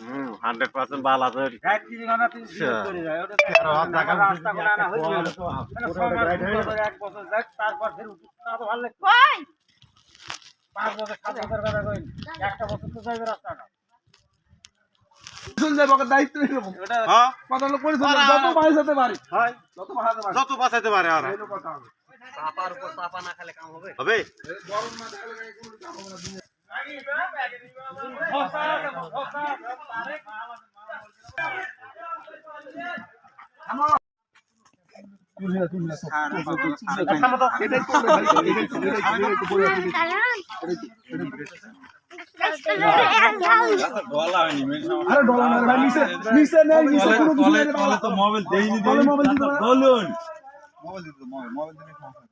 হুম hundred percent বাল আছে। হাজার পাঁচ বছর সাত বছর কথা কইন। একটা বছর তো যাইবে রাস্তাটা চলে যাবে ওকে দায়িত্ব এরকম ওটা হ্যাঁ কথা হলো পরিচালনা যত পারি। হয়। যত যত পারে। আর। হবে। চাপার আরে?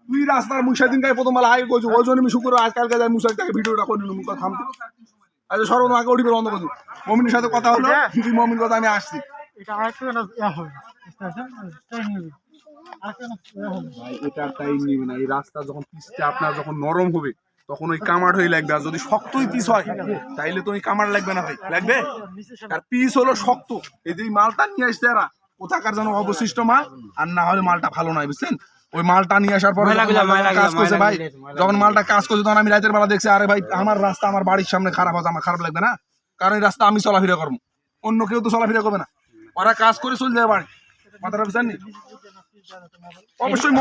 তুই রাস্তার মুই সেদিন গায়ে প্রথম বেলা আগে কইছো ওই জন্য শুক্র আজকালকে যাই মুসার থেকে ভিডিওটা করে নিলাম মুখা থামতে আচ্ছা সর্বদা আগে ওটি বন্ধ করছ মমিনের সাথে কথা হলো তুই মমিন কথা আমি আসছি এটা এটা টাইম নিবে না এই রাস্তা যখন পিসটা আপনার যখন নরম হবে তখন ওই কামার হয়ে লাগবে। আর যদি শক্তই পিস হয় তাইলে তো ওই কামার লাগবে না ভাই। লাগবে? আর পিস হলো শক্ত। এই যে মালটা নিয়ে আসছে এরা কোথাকার যেন অবশিষ্ট মাল আর না হলে মালটা ভালো নয় বুঝছেন? ওই মালটা নিয়ে আসার পরে কাজ করছে ভাই যখন মালটা কাজ করছে তখন আমি রাতের বেলা দেখছি আরে ভাই আমার রাস্তা আমার বাড়ির সামনে খারাপ আছে আমার খারাপ লাগবে না? কারণ এই রাস্তা আমি চলাফেরা করব। অন্য কেউ তো চলাফেরা করবে না। ওরা কাজ করে চলে যাবে বাড়ি। মাথাটা বুঝছেন নি? অবশ্যই